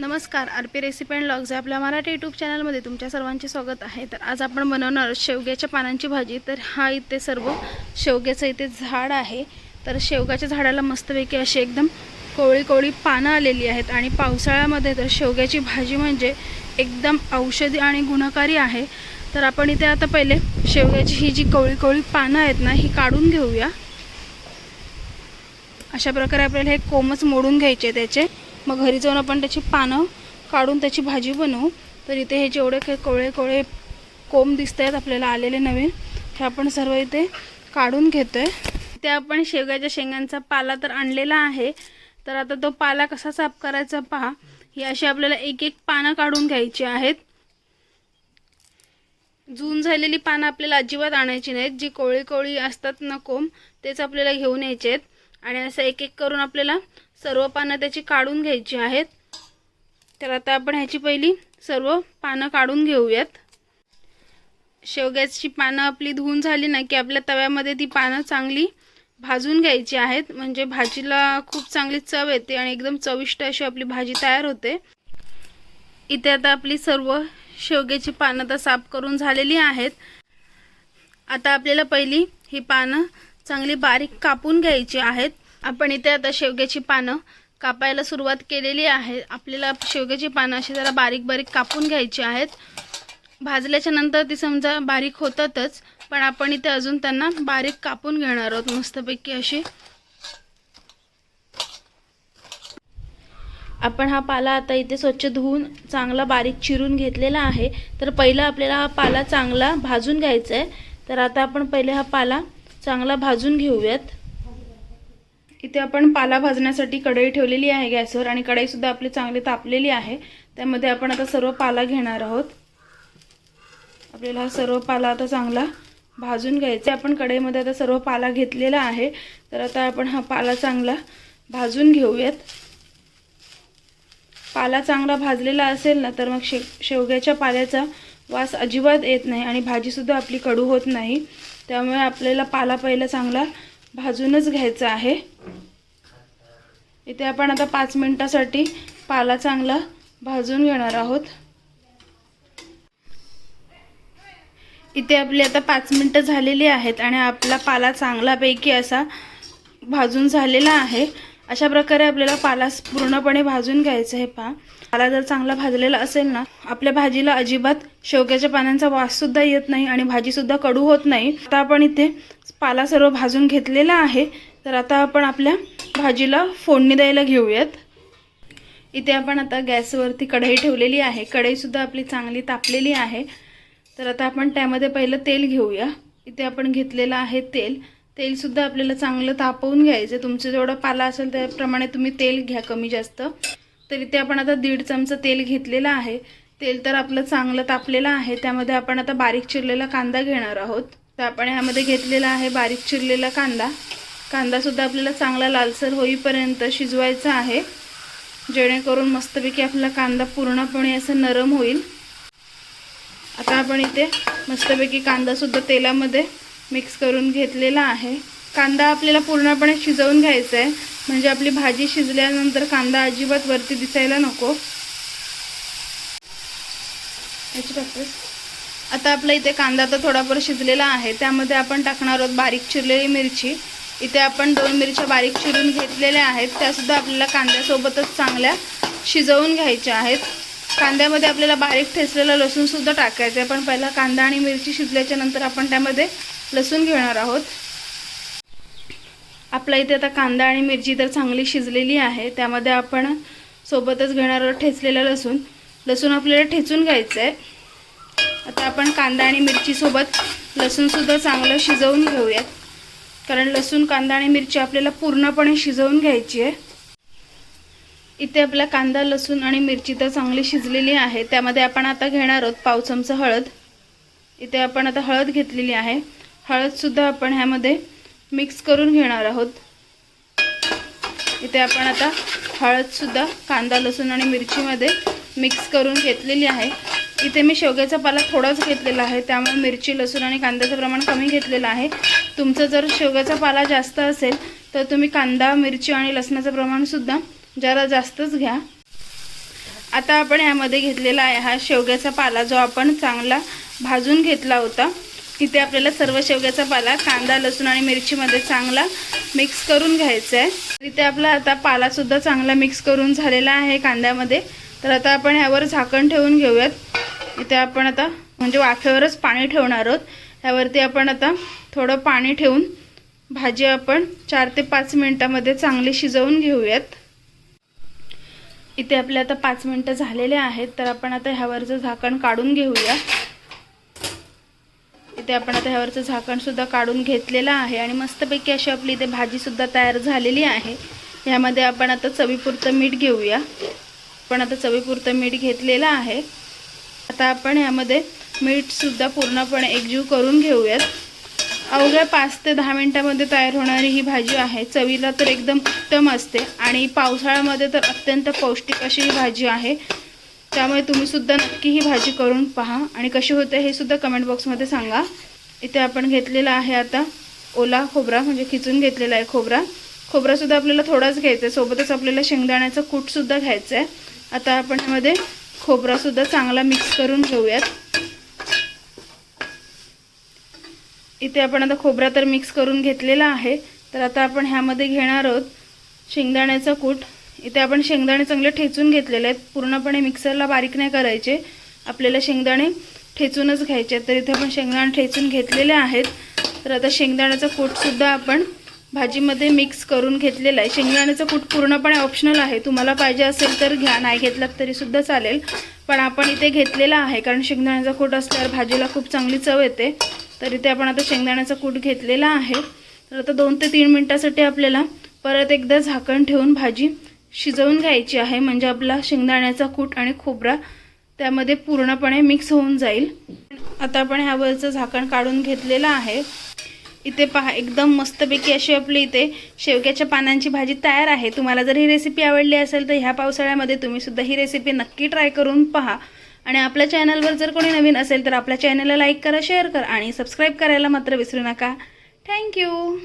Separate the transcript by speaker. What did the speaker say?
Speaker 1: नमस्कार R P recipe and logs आपल्या Marathi YouTube चॅनलमध्ये तुमच्या सर्वांचे स्वागत आहे. तर आज आपण बनवणार शेवग्याच्या पानांची भाजी. तर हा इथे सर्व शेवग्याचं इथे झाड आहे. तर शेवग्याच्या झाडाला मस्तपैकी अशी एकदम कोवळी कोवळी पानं आलेली आहेत आणि पावसाळ्यामध्ये तर शेवग्याची भाजी म्हणजे एकदम औषधी आणि गुणकारी आहे. तर आपण इथे आता पहिले शेवग्याची ही जी कोवळी कोवळी पानं आहेत ना ही काढून घेऊया. अशा प्रकारे आपल्याला हे कोमच मोडून घ्यायचे त्याचे. मग घरी जाऊन आपण त्याची पानं काढून त्याची भाजी बनवू. तर इथे हे जेवढे काही कोवळे कोवळे कोंब दिसत आहेत आपल्याला आलेले नवीन हे आपण सर्व इथे काढून घेतो आहे ते आपण शेवग्याच्या शेंगांचा पाला तर आणलेला आहे. तर आता तो पाला कसा साफ करायचा पहा. ही अशी आपल्याला एक एक पानं काढून घ्यायची आहेत. जून झालेली पानं आपल्याला अजिबात आणायची नाहीत. जी कोळी कोळी असतात ना कोंब तेच आपल्याला घेऊन यायचे आहेत. आणि असं एक एक करून आपल्याला सर्व पानं त्याची काढून घ्यायची आहेत. तर आता आपण ह्याची पहिली सर्व पानं काढून घेऊयात. शेवग्याची पानं आपली धुवून झाली ना की आपल्या तव्यामध्ये ती पानं चांगली भाजून घ्यायची आहेत. म्हणजे भाजीला खूप चांगली चव येते आणि एकदम चविष्ट अशी आपली भाजी तयार होते. इथे आता आपली सर्व शेवग्याची पानं तर साफ करून झालेली आहेत. आता आपल्याला पहिली ही पानं चांगली बारीक कापून घ्यायची आहेत. आपण इथे आता शेवग्याची पानं कापायला सुरुवात केलेली आहे. आपल्याला शेवग्याची पानं अशी जरा बारीक बारीक कापून घ्यायची आहेत. भाजल्याच्या नंतर ती समजा बारीक होतातच पण आपण इथे अजून त्यांना बारीक कापून घेणार आहोत. मस्तपैकी अशी. आपण हा पाला आता इथे स्वच्छ धुवून चांगला बारीक चिरून घेतलेला आहे. तर पहिला आपल्याला हा पाला चांगला भाजून घ्यायचा आहे. तर आता आपण पहिले हा पाला चांगला भाजून घेऊयात. इथे आपण पाला भाजण्यासाठी कढई ठेवलेली आहे गॅसवर आणि कढईसुद्धा आपली चांगली तापलेली आहे. त्यामध्ये आपण आता सर्व पाला घेणार आहोत. आपल्याला हा सर्व पाला आता चांगला भाजून घ्यायचा आपण कढईमध्ये आता सर्व पाला घेतलेला आहे. तर आता आपण हा पाला चांगला भाजून घेऊयात. पाला चांगला भाजलेला असेल ना तर मग शे शेवग्याच्या पाल्याचा वास अजिबात येत नाही आणि भाजीसुद्धा आपली कडू होत नाही. त्यामुळे आपल्याला पाला पहिला चांगला भाजूनच घ्यायचा आहे. इथे आपण आता पाच मिनटासाठी पाला चांगला भाजून घेणार आहोत. इथे आपली आता पाच मिनटं झालेली आहेत आणि आपला पाला चांगलापैकी असा भाजून झालेला आहे. अशा प्रकारे आपल्याला पाला पूर्णपणे भाजून घ्यायचा आहे. पहा. पाला जर चांगला भाजलेला असेल ना आपल्या भाजीला अजिबात शेवग्याच्या पानांचा वाससुद्धा येत नाही आणि भाजीसुद्धा कडू होत नाही. आता आपण इथे पाला सर्व भाजून घेतलेला आहे. तर आता आपण आपल्या भाजीला फोडणी द्यायला घेऊयात. इथे आपण आता गॅसवरती कढई ठेवलेली आहे. कढईसुद्धा आपली चांगली तापलेली आहे. तर आता आपण त्यामध्ये पहिलं तेल घेऊया. इथे आपण घेतलेलं आहे तेल. तेलसुद्धा आपल्याला चांगलं तापवून घ्यायचं तुमचं जेवढं पाला असेल त्याप्रमाणे तुम्ही तेल घ्या कमी जास्त. तर इथे आपण आता दीड चमचा तेल घेतलेलं आहे. तेल तर आपलं चांगलं तापलेलं आहे. त्यामध्ये आपण आता बारीक चिरलेला कांदा घेणार आहोत. तर आपण ह्यामध्ये घेतलेला आहे बारीक चिरलेला कांदा. कांदासुद्धा आपल्याला चांगला लालसर होईपर्यंत शिजवायचा आहे. जेणेकरून मस्तपैकी आपला कांदा पूर्णपणे असं नरम होईल. आता आपण इथे मस्तपैकी कांदासुद्धा तेलामध्ये मिक्स करून घेतलेला आहे. कांदा आपल्याला पूर्णपणे शिजवून घ्यायचा आहे म्हणजे आपली भाजी शिजल्यानंतर कांदा अजिबात वरती दिसायला नको. आता आपला इथे कांदा तर थोडाफार शिजलेला आहे. त्यामध्ये आपण टाकणार आहोत बारीक चिरलेली मिरची. इथे आपण दोन मिरच्या बारीक चिरून घेतलेल्या आहेत. त्यासुद्धा आपल्याला कांद्यासोबतच चांगल्या शिजवून घ्यायच्या आहेत. कांद्यामध्ये आपल्याला बारीक ठेचलेलं लसूणसुद्धा टाकायचं आहे पण पहिला कांदा आणि मिरची शिजल्याच्या नंतर आपण त्यामध्ये लसूण घेणार आहोत. आपल्या इथे आता कांदा आणि मिरची तर चांगली शिजलेली आहे. त्यामध्ये आपण सोबतच घेणार आहोत ठेचलेलं लसूण. लसूण आपल्याला ठेचून घ्यायचं आहे आता आपण कांदा आणि मिरचीसोबत लसूणसुद्धा चांगलं शिजवून घेऊयात. कारण लसूण कांदा आणि मिरची आपल्याला पूर्णपणे शिजवून घ्यायची आहे. इथे आपला कांदा लसूण आणि मिरची तर चांगली शिजलेली आहे. त्यामध्ये आपण आता घेणार आहोत पाव चमचा हळद. इथे आपण आता हळद घेतलेली आहे. हळदसुद्धा आपण ह्यामध्ये मिक्स करून घेणार आहोत. इथे आपण आता हळदसुद्धा कांदा लसूण आणि मिरचीमध्ये मिक्स करून घेतलेली आहे. इथे मी शेवग्याचा पाला थोडाच घेतलेला आहे त्यामुळे मिरची लसूण आणि कांद्याचं प्रमाण कमी घेतलेलं आहे. तुमचं जर शेवग्याचा पाला जास्त असेल तर तुम्ही कांदा मिरची आणि लसणाचं प्रमाणसुद्धा जरा जास्तच घ्या. आता आपण यामध्ये घेतलेला आहे हा शेवग्याचा पाला जो आपण चांगला भाजून घेतला होता. इथे आपल्याला सर्व शेवग्याचा पाला कांदा लसूण आणि मिरचीमध्ये चांगला मिक्स करून घ्यायचा आहे इथे आपला आता पालासुद्धा चांगला मिक्स करून झालेला आहे कांद्यामध्ये. तर आता आपण ह्यावर झाकण ठेवून घेऊयात. इथे आपण आता म्हणजे वाफेवरच पाणी ठेवणार आहोत. ह्यावरती आपण आता थोडं पाणी ठेवून भाजी आपण चार ते पाच मिनटामध्ये चांगली शिजवून घेऊयात. इथे आपले आता पाच मिनटं झालेले आहेत. तर आपण आता ह्यावरचं झाकण काढून घेऊया. इथे आपण आता ह्यावरचं झाकणसुद्धा काढून घेतलेलं आहे आणि मस्तपैकी अशी आपली इथे भाजीसुद्धा तयार झालेली आहे. ह्यामध्ये आपण आता चवीपुरतं मीठ घेऊया. आपण आता चवीपुरतं मीठ घेतलेलं आहे. आता आपण ह्यामध्ये मीठ सुद्धा पूर्णपणे एकजीव करून घेऊयात. अवघ्या पाच ते दहा मिनटामध्ये तयार होणारी ही भाजी आहे. चवीला तर एकदम उत्तम असते आणि पावसाळ्यामध्ये तर अत्यंत पौष्टिक अशी ही भाजी आहे. त्यामुळे तुम्ही सुद्धा नक्की ही भाजी करून पहा. आणि कशी होते हे सुद्धा कमेंट बॉक्समध्ये सांगा. इथे आपण घेतलेला आहे आता ओला खोबरा म्हणजे खिचून घेतलेला आहे खोबरा. खोबरासुद्धा आपल्याला थोडाच घ्यायचा आहे सोबतच आपल्याला शेंगदाण्याचं कूटसुद्धा घ्यायचं आहे आता आपण ह्यामध्ये खोबरासुद्धा चांगला मिक्स करून घेऊयात. इथे आपण आता खोबरा तर मिक्स करून घेतलेला आहे. तर आता आपण ह्यामध्ये घेणार आहोत शेंगदाण्याचा कूट. इथे आपण शेंगदाणे चांगले ठेचून घेतलेले आहेत. पूर्णपणे मिक्सरला बारीक नाही करायचे. आपल्याला शेंगदाणे ठेचूनच घ्यायचे आहेत. तर इथे आपण शेंगदाणे ठेचून घेतलेले आहेत. तर आता शेंगदाण्याचं कूटसुद्धा आपण भाजीमध्ये मिक्स करून घेतलेलं आहे. शेंगदाण्याचं कूट पूर्णपणे ऑप्शनल आहे. तुम्हाला पाहिजे असेल तर घ्या. नाही घेतलं तरीसुद्धा चालेल. पण आपण इथे घेतलेला आहे. कारण शेंगदाण्याचा कूट असल्यावर भाजीला खूप चांगली चव येते. तर इथे आपण आता शेंगदाण्याचा कूट घेतलेला आहे. तर आता दोन ते तीन मिनटासाठी आपल्याला परत एकदा झाकण ठेवून भाजी शिजवून घ्यायची आहे. म्हणजे आपला शेंगदाण्याचा कूट आणि खोबरा त्यामध्ये पूर्णपणे मिक्स होऊन जाईल. आता आपण ह्यावरचं झाकण काढून घेतलेलं आहे. इथे पहा एकदम मस्तपैकी अशी आपली इथे शेवग्याच्या पानांची भाजी तयार आहे. तुम्हाला जर ही रेसिपी आवडली असेल तर ह्या पावसाळ्यामध्ये तुम्ही सुद्धा ही रेसिपी नक्की ट्राय करून पहा. आणि आपल्या चॅनलवर जर कोणी नवीन असेल तर आपल्या चॅनलला लाईक करा शेअर करा आणि सबस्क्राईब करायला मात्र विसरू नका. थँक्यू